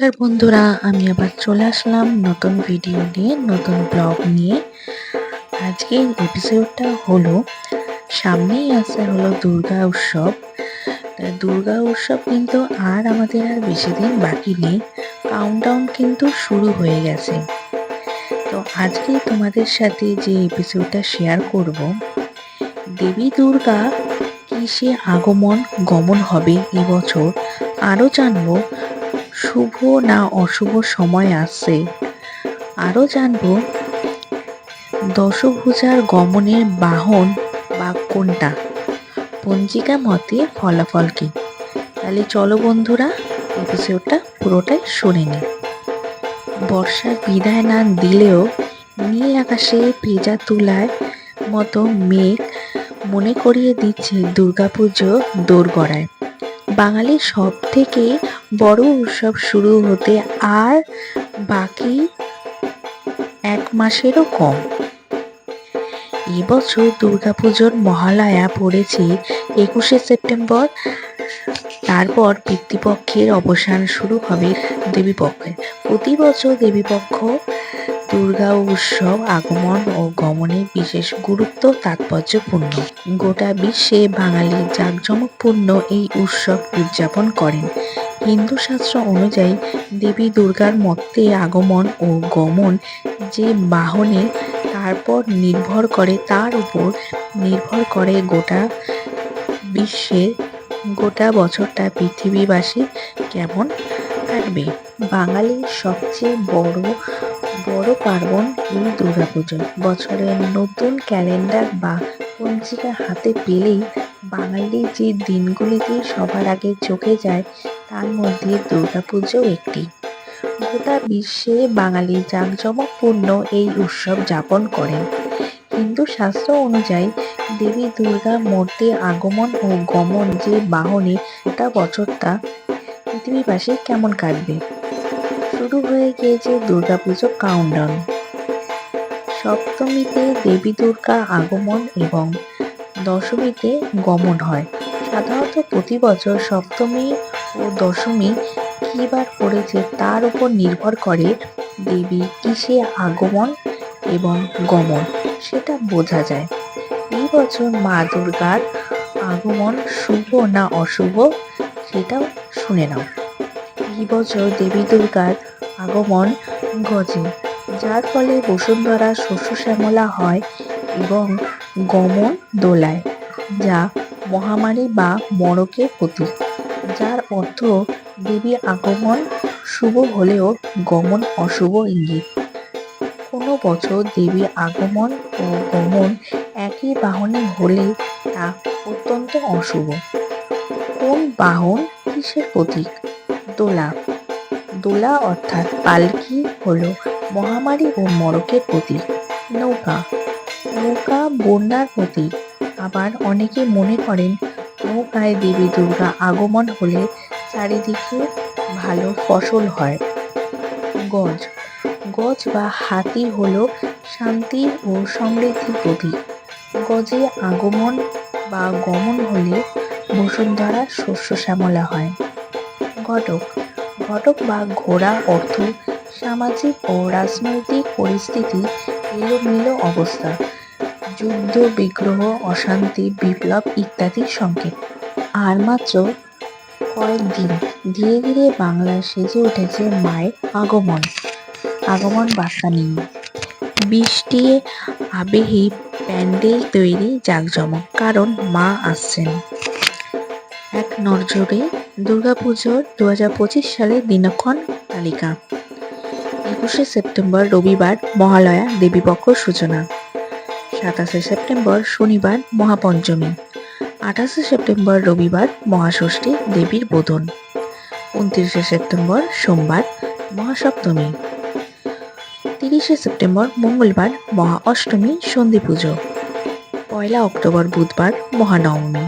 নমস্কার বন্ধুরা, আমি আবার চলে আসলাম নতুন ভিডিও নিয়ে, নতুন ব্লগ নিয়ে। আজকে এপিসোডটা হলো, সামনেই আছে হলো দুর্গা উৎসব। দুর্গা উৎসব কিন্তু আর আমাদের আর বেশি দিন বাকি নেই। কাউন্টডাউন কিন্তু শুরু হয়ে গেছে। তো আজকে তোমাদের সাথে যে এপিসোডটা শেয়ার করব, দেবী দুর্গা কিসে আগমন, গমন হবে এবছর আরও জানব। শুভ না অশুভ সময় আসছে আরও জানব, দশভুজার গমনের বাহন বা কোনটা? পঞ্জিকা মতে ফলাফল কি? তাহলে চলো বন্ধুরা এপিসোডটা পুরোটাই শুনে নি বর্ষার বিদায় না দিলেও নীল আকাশে ভেজা তুলার মতো মেঘ মনে করিয়ে দিচ্ছে দুর্গাপুজো দোরগড়ায়। বাঙালির সব থেকে বড় উৎসব শুরু হতে আর বাকি এক মাসেরও কম। এবছর দুর্গাপুজোর মহালয়া পড়েছে একুশে সেপ্টেম্বর। তারপর পিতৃপক্ষের অবসান শুরু হবে দেবীপক্ষের প্রতি বছর দেবীপক্ষ দুর্গা উৎসব, আগমন ও গমনে বিশেষ গুরুত্ব তাৎপর্যপূর্ণ। গোটা বিশ্বে বাঙালি জাঁকজমকপূর্ণ এই উৎসব উদযাপন করেন। হিন্দু শাস্ত্র অনুযায়ী দেবী দুর্গার মধ্যে আগমন ও গমন যে বাহনে তারপর নির্ভর করে, তার উপর নির্ভর করে গোটা বিশ্বের গোটা বছরটা পৃথিবীবাসী কেমন কাটবে বাঙালির সবচেয়ে বড় বড় পার্বণ এই দুর্গাপুজো। বছরের নতুন ক্যালেন্ডার বা পঞ্জিকা হাতে পেলেই বাঙালির যে দিনগুলিতে সবার আগে চোখে যায়, তার মধ্যে দুর্গাপুজো একটি। গোটা বিশ্বে বাঙালি জাঁকজমকপূর্ণ এই উৎসব যাপন করেন। হিন্দু শাস্ত্র অনুযায়ী দেবী দুর্গা মূর্তি আগমন ও গমন যে বাহনে গোটা বছরটা পৃথিবীবাসী কেমন কাটবে? শুরু হয়ে গিয়েছে দুর্গাপুজো কাউন্টডাউন সপ্তমীতে দেবী দুর্গা আগমন এবং দশমীতে গমন হয়। সাধারণত প্রতি বছর সপ্তমী ও দশমী কী বার পড়েছে তার উপর নির্ভর করে দেবী কিসে আগমন এবং গমন, সেটা বোঝা যায়। এই বছর মা দুর্গার আগমন শুভ না অশুভ, সেটাও শুনে নাও। এই বছর দেবী দুর্গার আগমন গজে যার ফলে বসুন্ধরা শস্য শ্যামলা হয় এবং গমন দোলায়, যা মহামারী বা মরকের প্রতীক, যার অর্থ দেবী আগমন শুভ হলেও গমন অশুভ ইঙ্গিত। কোনো বছর দেবী আগমন ও গমন একই বাহনে হলে তা অত্যন্ত অশুভ। কোন বাহন কিসের প্রতীক? দোলা। দোলা অর্থাৎ পালকি হল মহামারী ও মরকের প্রতীক, নৌকা। নৌকা বন্যার প্রতীক। আবার অনেকে মনে করেন, নৌকায় দেবী দুর্গা আগমন হলে চারিদিকে ভালো ফসল হয়। গজ। গজ বা হাতি হল শান্তি ও সমৃদ্ধির প্রতীক। গজে আগমন বা গমন হলে বসুন্ধরা শস্য শ্যামলা হয়। ঘটক। ঘটক বা ঘোড়া অর্থ সামাজিক ও রাজনৈতিক পরিস্থিতি এলোমেলো অবস্থা, যুদ্ধ, বিগ্রহ, অশান্তি, বিপ্লব ইত্যাদির সংকেত। আর মাত্র কয়েকদিন ধীরে ধীরে বাংলা সেজে উঠেছে মায়ের আগমন। আগমন বার্তা নিয়ে। বৃষ্টি, আবেহি, প্যান্ডেল তৈরি জাঁকজমক, কারণ মা আসছেন। এক নজরে দুর্গাপুজোর দু হাজার পঁচিশ সালের দিনক্ষণ তালিকা। একুশে সেপ্টেম্বর রবিবার মহালয়া দেবীপক্ষ সূচনা। সাতাশে সেপ্টেম্বর শনিবার মহাপঞ্চমী। আঠাশে সেপ্টেম্বর রবিবার মহাষষ্ঠী দেবীর বোধন। উনত্রিশে সেপ্টেম্বর সোমবার মহাসপ্তমী। তিরিশে সেপ্টেম্বর মঙ্গলবার মহা অষ্টমী সন্ধি পুজো পয়লা অক্টোবর বুধবার মহানবমী।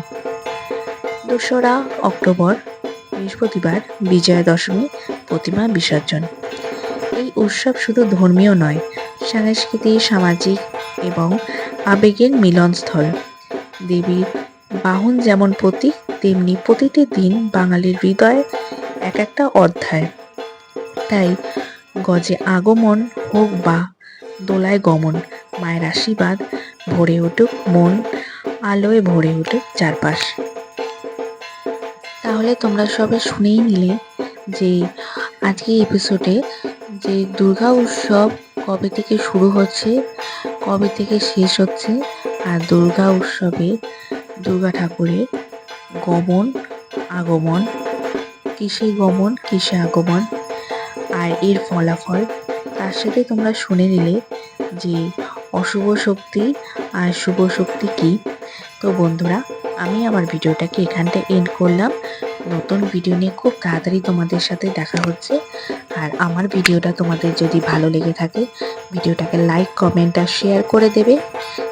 দোসরা অক্টোবর বৃহস্পতিবার বিজয়া দশমী প্রতিমা বিসর্জন। এই উৎসব শুধু ধর্মীয় নয়, সাংস্কৃতিক, সামাজিক এবং আবেগের মিলনস্থল। দেবীর বাহন যেমন প্রতীক, তেমনি প্রতিটি দিন বাঙালির হৃদয়ে এক একটা অধ্যায়। তাই গজে আগমন হোক বা দোলায় গমন, মায়ের আশীর্বাদ ভরে উঠুক মন, আলোয় ভরে উঠুক চারপাশ। তাহলে তোমরা সবে শুনেই নিলে যে আজকে এপিসোডে যে দুর্গা উৎসব কবে থেকে শুরু হচ্ছে, কবে থেকে শেষ হচ্ছে, আর দুর্গা উৎসবে দুর্গা ঠাকুরের গমন, আগমন কিসে গমন কিসে আগমন, আর এর ফলাফল, তার সাথে তোমরা শুনে নিলে যে অশুভ শক্তি আর শুভ শক্তি কী? তো বন্ধুরা, আমি আমার ভিডিওটাকে এখানটায় এন্ড করলাম। নতুন ভিডিও নিয়ে খুব তাড়াতাড়ি তোমাদের সাথে দেখা হচ্ছে। আর আমার ভিডিওটা তোমাদের যদি ভালো লেগে থাকে, ভিডিওটাকে লাইক কমেন্ট আর শেয়ার করে দেবে।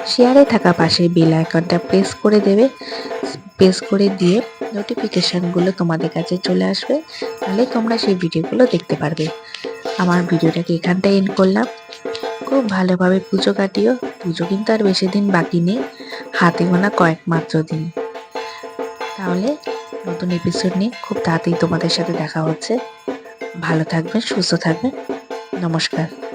শেয়ারে থাকা পাশে বেল আইকনটা প্রেস করে দেবে। প্রেস করে দিয়ে নোটিফিকেশানগুলো তোমাদের কাছে চলে আসবে। তাহলে তোমরা সেই ভিডিওগুলো দেখতে পারবে। আমার ভিডিওটাকে এখানটায় এন্ড করলাম। খুব ভালোভাবে পুজো কাটিও। পুজো কিন্তু আর বেশি দিন বাকি নেই। হাতে গোনা কয়েক মাত্র দিন। তাহলে নতুন এপিসোড নিয়ে খুব তাড়াতাড়ি তোমাদের সাথে দেখা হচ্ছে। ভালো থাকবেন, সুস্থ থাকবেন। নমস্কার।